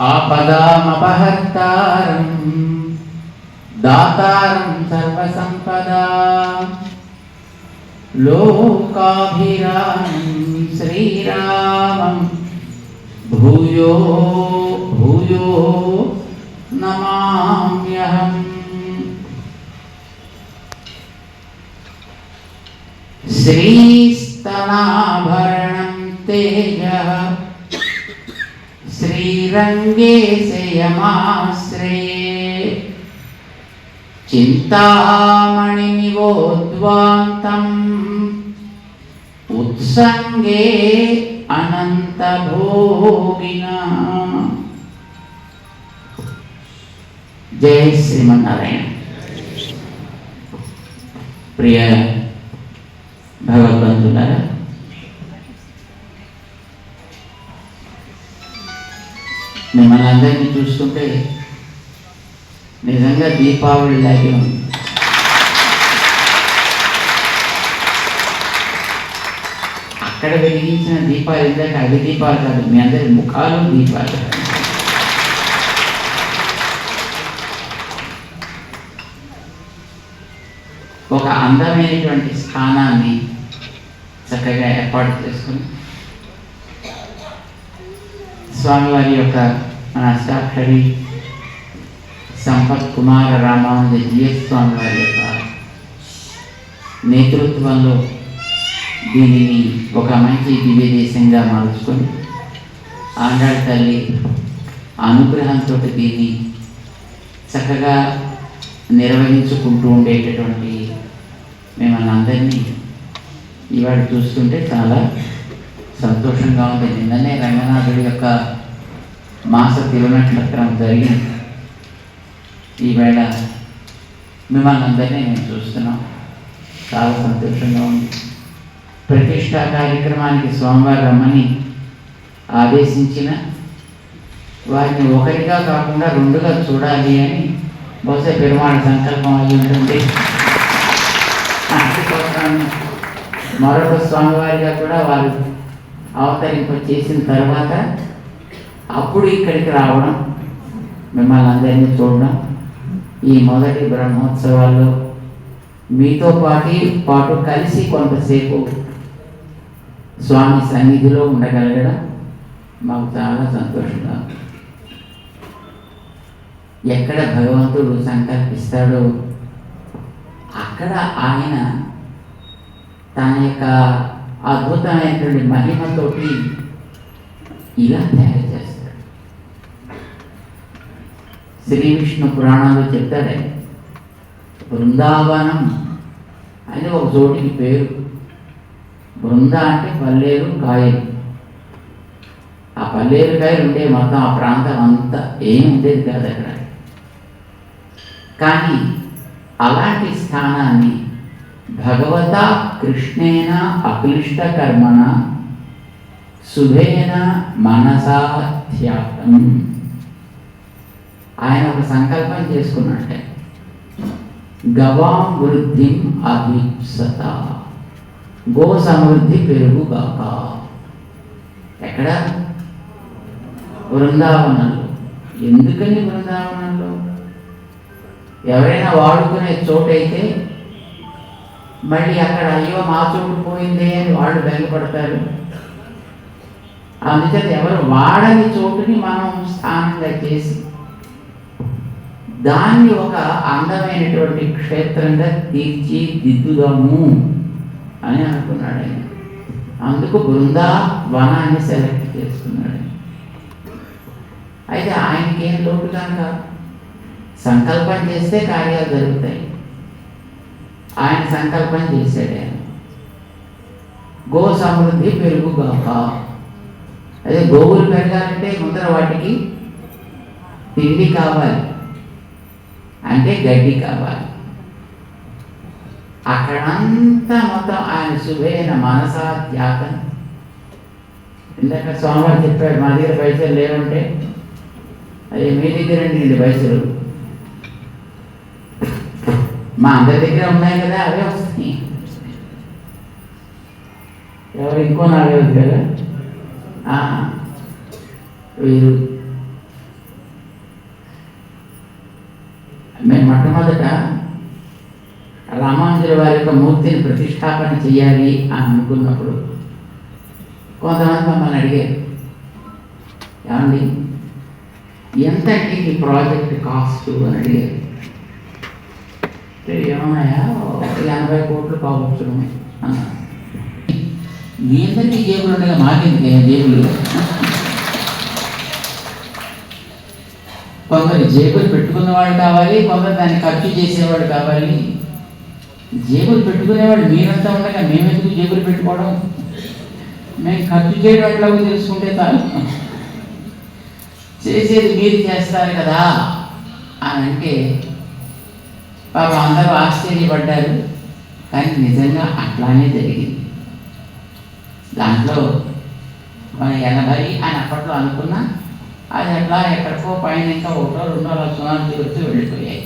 आपदामपहर्तारं दातारं सर्वसम्पदा। लोकाभिरामं श्रीरामं भूयो भूयो नमाम्यहम्। श्रीस्तनाभरणं श्रीरङ्गे यमाश्रये चिन्तामणिनिवोद्वान्तम् उत्सङ्गे अनन्तभोगिना जय श्रीमन्नारायण ప్రియ భగవద్బంధులారా మిమ్మల్ని అందరినీ చూస్తుంటే నిజంగా దీపావళి లాగే ఉంది. అక్కడ వెలిగించిన దీపాలు ఇందాక అవి దీపాలు కాదు మీ అందరి ముఖాలు దీపాలు ఒక అందమైనటువంటి స్థానాన్ని చక్కగా ఏర్పాటు చేసుకుని స్వామివారి యొక్క మన సాక్షరి సంపత్ కుమార రామానంద జిఎస్ స్వామి వారి యొక్క నేతృత్వంలో దీనిని ఒక మంచి దివ్య దేశంగా మార్చుకొని ఆండాళ్ళ తల్లి అనుగ్రహంతో దీన్ని చక్కగా నిర్వహించుకుంటూ ఉండేటటువంటి మిమ్మల్ని అందరినీ ఇవాళ చూస్తుంటే చాలా సంతోషంగా ఉంది. నిన్ననే రంగనాథుడి యొక్క మాస తిరునక్షత్రం జరిగింది ఈవేళ మిమ్మల్ని అందరినీ మేము చూస్తున్నాం. చాలా సంతోషంగా ఉంది. ప్రతిష్టా కార్యక్రమానికి స్వామివారు రమ్మని ఆదేశించిన వారిని ఒకరిగా కాకుండా రెండుగా చూడాలి అని బహుశా పెరుమాళ సంకల్పం అయి ఉంటుంది. మరొక స్వామివారిగా కూడా వారు అవతరింప చేసిన తర్వాత అప్పుడు ఇక్కడికి రావడం మిమ్మల్ని అందరినీ చూడడం ఈ మొదటి బ్రహ్మోత్సవాల్లో మీతో పాటు పాటు కలిసి కొంతసేపు స్వామి సన్నిధిలో ఉండగలగడం మాకు చాలా సంతోషంగా ఎక్కడ భగవంతుడు సంకల్పిస్తాడో అక్కడ ఆయన తన యొక్క అద్భుతమైనటువంటి మహిమతోటి ఇలా తయారు చేస్తాడు శ్రీ విష్ణు పురాణాలు చెప్తాడే బృందావనం అని ఒక చోటికి పేరు. బృంద అంటే పల్లేరు కాయలు. ఆ పల్లేరు కాయలు ఉండే మొత్తం ఆ ప్రాంతం అంతా ఏం ఉండేది కాదు అక్కడ. కానీ అలాంటి స్థానాన్ని భగవత కృష్ణేన అక్లిష్ట కర్మణ శుభేన మనసా త్యాగం ఆయన ఒక సంకల్పం చేసుకున్నట్టే. గవాం వృద్ధి అభిప్సత. గో సమృద్ధి పెరుగుగాక ఎక్కడ? బృందావనంలో ఎందుకని బృందావనంలో ఎవరైనా వాడుకునే చోటైతే మళ్ళీ అక్కడ అయ్యో మా చోటు పోయిందే అని వాళ్ళు బెంగపడతారు. అందుచేత ఎవరు వాడని చోటుని మనం స్థానంగా చేసి దాన్ని ఒక అందమైనటువంటి క్షేత్రంగా తీర్చిదిద్దుదాము అని అనుకున్నాడు ఆయన. అందుకు బృందా వనాన్ని సెలెక్ట్ చేసుకున్నాడు అయితే ఆయనకి ఏం లోటు కనుక? సంకల్పం చేస్తే కార్యాలు జరుగుతాయి. ఆయన సంకల్పం చేశాడు ఆయన. గో సమృద్ధి పెరుగుగాక అదే గోవులు పెరగాలంటే ముందర వాటికి తిండి కావాలి. అంటే గడ్డి కావాలి. అక్కడంతా మొత్తం ఆయన శుభైన మనసా త్యాగం ఇందాక స్వామివారు చెప్పాడు మా దగ్గర పైసలు లేవంటే అది మీ దగ్గర అండి పైసలు. మా అందరి దగ్గర ఉన్నాయి కదా అవే వస్తాయి ఎవరు ఇంకో నాలుగు కదా? వీరు మొట్టమొదట రామానుజుల వారి యొక్క మూర్తిని ప్రతిష్టాపన చేయాలి అని అనుకున్నప్పుడు కొంతమంది మమ్మల్ని అడిగారు ఏమండి ఎంత ఈ ప్రాజెక్ట్ కాస్ట్? అని అడిగారు. ఏమన్నాయా? ఎనభై కోట్లు కావచ్చు అన్నాను ఏంటంటే జేబులు ఉండగా మాకేందుకే జేబులు? కొందరు జేబులు పెట్టుకున్నవాడు కావాలి కొందరు దాన్ని ఖర్చు చేసేవాడు కావాలి. జేబులు పెట్టుకునేవాడు మీరంతా ఉండగా మేమెందుకు జేబులు పెట్టుకోవడం? మేము ఖర్చు చేయడం ఎట్లాగో తెలుసుకుంటే చాలు. చేసేది మీరు చేస్తారు కదా అని అంటే పాప అందరూ ఆశ్చర్యపడ్డారు. కానీ నిజంగా అట్లానే జరిగింది. దాంట్లో మన ఎనభై అని అప్పట్లో అనుకున్నా అది అట్లా ఎక్కడికో పైన ఇంకా ఒకటో రెండో లక్షణాలు తిరుగుతూ వెళ్ళిపోయాయి.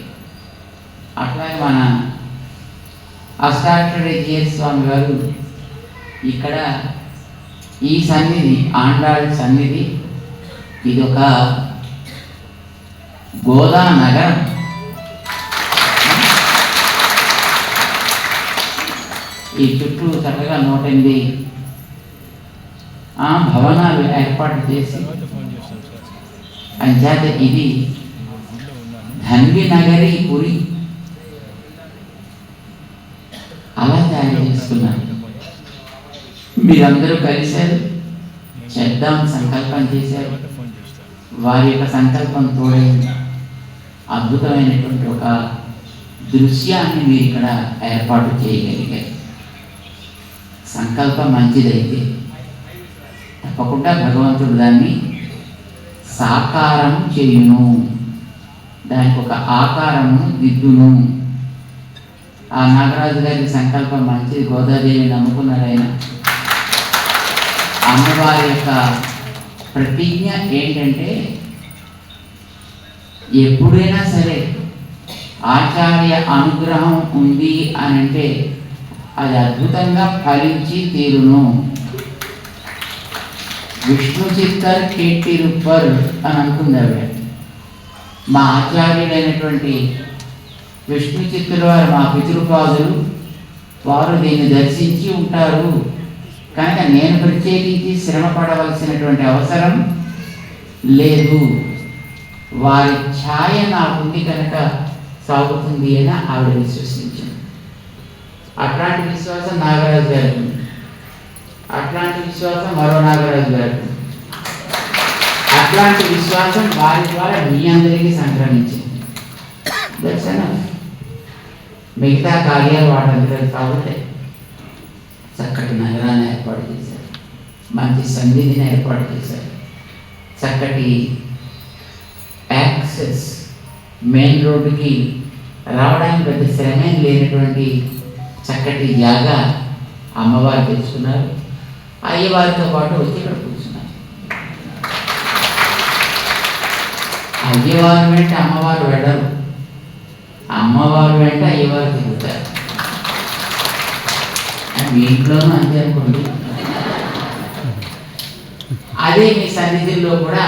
అట్లాగే మన అష్టాక్షరి జిఎస్ స్వామి గారు ఇక్కడ ఈ సన్నిధి ఆండాళ్ సన్నిధి ఇది ఒక గోదా నగరం. ఈ చుట్టూ చక్కగా నూట ఎనిమిది ఆ భవనాలు ఏర్పాటు చేసి తర్వాత ఫోన్ చేస్తాను సార్ అంచేత ఇది ధన్వి నగరి పురి అలా తయారు చేసుకున్నారు మీరందరూ కలిశారు చేద్దాం సంకల్పం చేశారు. వారి యొక్క సంకల్పం తోడైంది అద్భుతమైనటువంటి ఒక దృశ్యాన్ని మీరు ఇక్కడ ఏర్పాటు చేయగలిగారు. సంకల్పం మంచిదైతే తప్పకుండా భగవంతుడు దాన్ని సాకారం చేయును. దానికి ఒక ఆకారము దిద్దును. ఆ నాగరాజు గారి సంకల్పం మంచిది. గోదాదేవి నమ్ముకున్నారు ఆయన అమ్మవారి యొక్క ప్రతిజ్ఞ ఏంటంటే ఎప్పుడైనా సరే ఆచార్య అనుగ్రహం ఉంది అని అంటే అది అద్భుతంగా ఫలించి తీరును. విష్ణు చిత్తర్ కేటీ రుబ్బారు అని అనుకున్నారు మా ఆచార్యుడైనటువంటి విష్ణు చిత్తుల వారు మా పితృపాదులు వారు దీన్ని దర్శించి ఉంటారు. కనుక నేను ప్రత్యేకించి శ్రమ పడవలసినటువంటి అవసరం లేదు. వారి ఛాయ నాకుంది కనుక సాగుతుంది అని ఆవిడ విశ్వసించింది అట్లాంటి విశ్వాసం నాగరాజు గారికి ఉంది. అట్లాంటి విశ్వాసం మరో నాగరాజు గారికి అట్లాంటి విశ్వాసం వారి ద్వారా మీ అందరికీ సంక్రమించింది. దర్శనం మిగతా కార్యాలు వాటందరూ కాబట్టి చక్కటి నగరాన్ని ఏర్పాటు చేశారు మంచి సన్నిధిని ఏర్పాటు చేశారు చక్కటి యాక్సెస్ మెయిన్ రోడ్డుకి రావడానికి పెద్ద శ్రమేం లేనటువంటి చక్కటి జాగా అమ్మవారు తెచ్చుకున్నారు. అయ్యవారితో పాటు వచ్చి ఇక్కడ కూర్చున్నారు. అయ్యవారు వెంట అమ్మవారు వెళ్ళరు అమ్మవారు వెంట అయ్యవారు తిరుగుతారు. మీ ఇంట్లోనూ అంతే అనుకోండి. అదే మీ సన్నిధిలో కూడా